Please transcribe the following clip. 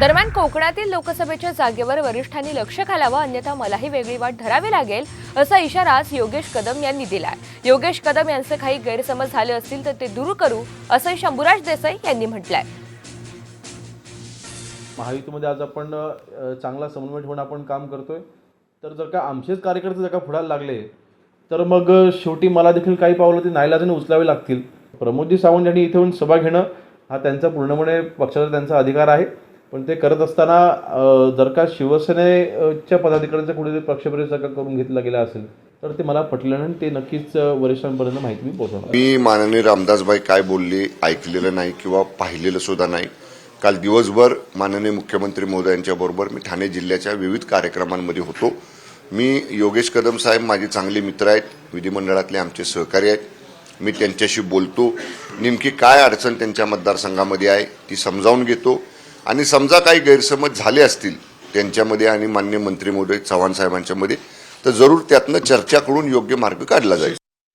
दरम्यान कोकणातील लोकसभेच्या जागेवर वरिष्ठांनी लक्ष घालावं अन्यथा मलाही वेगळी वाट धरावी लागेल असा इशारा आज योगेश कदम यांनी दिलाय. योगेश कदम यांचे काही गैरसमज झाले असतील तर ते दूर करू असं शंभूराज देसाई यांनी म्हटलंय. महायुतीमध्ये आज आपण चांगला समन्वय ठेवून आपण काम करतोय. तर जर का आमचेच कार्यकर्ते जर का पुढायला लागले तर मग शेवटी मला देखील काही पावलं ते नाईलाजाने उचलावे लागतील. प्रमोदजी सावंत यांनी इथे येऊन सभा घेणं हा त्यांचा पूर्णपणे पक्षाचा त्यांचा अधिकार आहे. पण ते करत असताना जर का शिवसेनेच्या पदाधिकाऱ्यांचा कुठेतरी पक्षप्रवेश जर का करून घेतला गेला असेल तर ते मला पटलं नाही ते नक्कीच वरिष्ठांपर्यंत माहिती मी पोहोचवणार. मी माननीय रामदासबाई काय बोलले ऐकलेलं नाही किंवा पाहिलेलं सुद्धा नाही. काल दिवसभर माननीय मुख्यमंत्री महोदयांच्या बरोबर मी ठाणे जिल्ह्याच्या विविध कार्यक्रमांमध्ये होतो. मी योगेश कदम साहेब माझे चांगले मित्र आहेत विधिमंडळातले आमचे सहकारी आहेत. मी त्यांच्याशी बोलतो. नेमकी काय अडचण त्यांच्या मतदारसंघामध्ये आहे ती समजावून घेतो. आणि समजा काही गैरसमज झाले असतील त्यांच्यामध्ये आणि मान्य मंत्री महोदय चव्हाण साहेबांच्यामध्ये तर जरूर त्यातनं चर्चा करून योग्य मार्ग काढला जाईल.